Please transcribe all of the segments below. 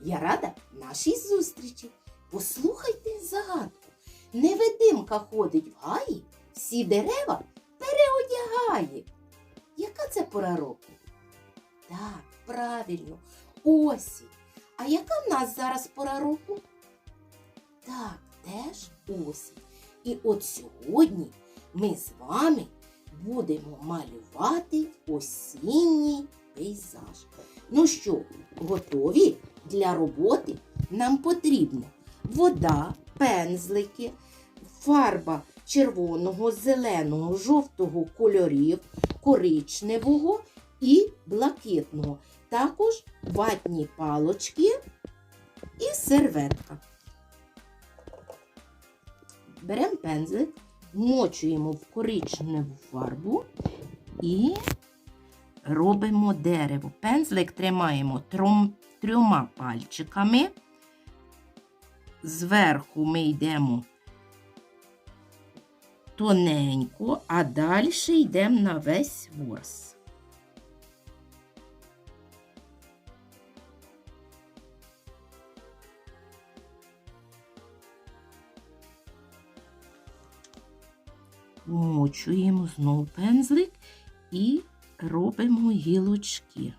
Я рада нашій зустрічі. Послухайте загадку. Невидимка ходить в гаї, всі дерева переодягає. Яка це пора року? Так, правильно, осінь. А яка в нас зараз пора року? Так, теж осінь. І от сьогодні ми з вами будемо малювати осінній пейзаж. Ну що, готові для роботи? Нам потрібно вода, пензлики, фарба червоного, зеленого, жовтого кольорів, коричневого і блакитного. Також ватні палочки і серветка. Беремо пензлик, вмочуємо в коричневу фарбу і робимо дерево. Пензлик тримаємо трьом, трьома пальчиками. Зверху ми йдемо тоненько, а далі йдемо на весь ворс. Вмочуємо знову пензлик і робимо гілочки.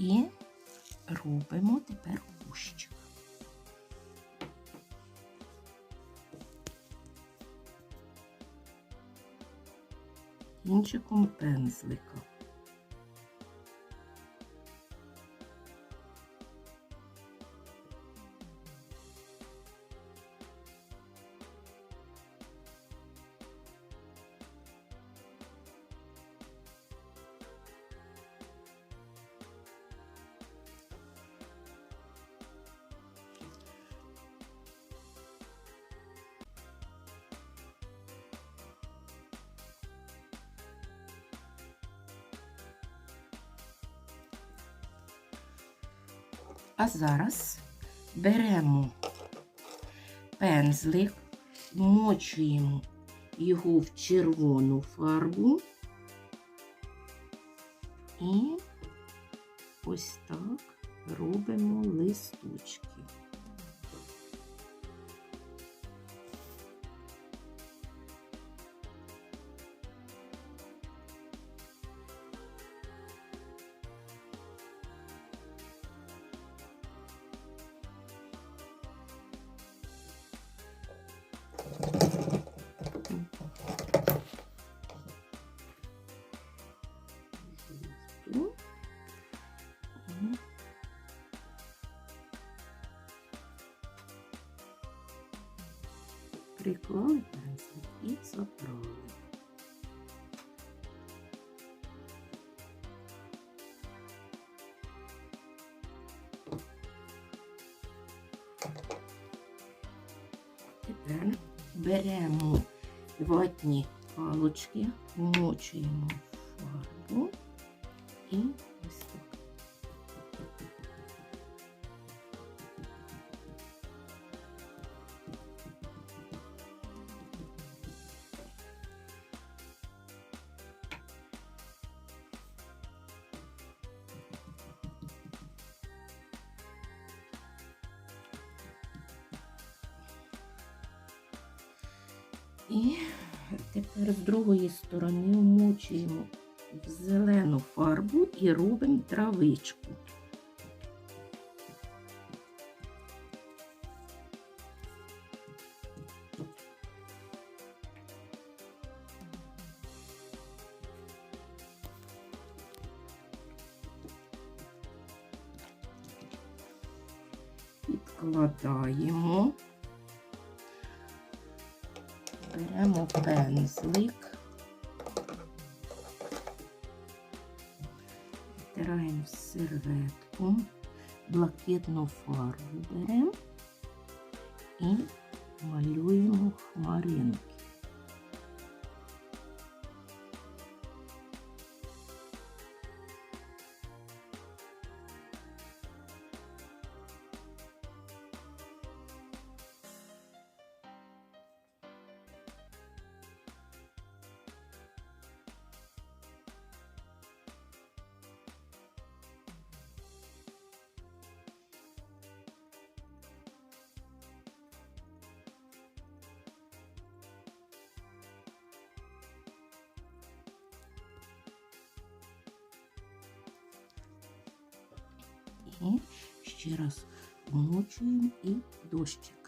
І робимо тепер кущик. Кінчиком пензлика. А зараз беремо пензлик, вмочуємо його в червону фарбу і ось так робимо листочки. Ту. І Приклали пензлик і забрали. Тепер беремо ватні палочки, вмочуємо фарбу і. І тепер з другої сторони вмочуємо в зелену фарбу і робимо травичку. Підкладаємо. Беремо пензлик, втираємо в серветку, блакитну фарбу беремо і малюємо хмаринки. Угу. Ще раз вмочуємо і дощик.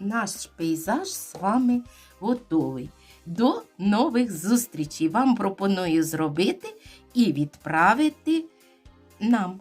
Наш пейзаж з вами готовий. До нових зустрічей. Вам пропоную зробити і відправити нам.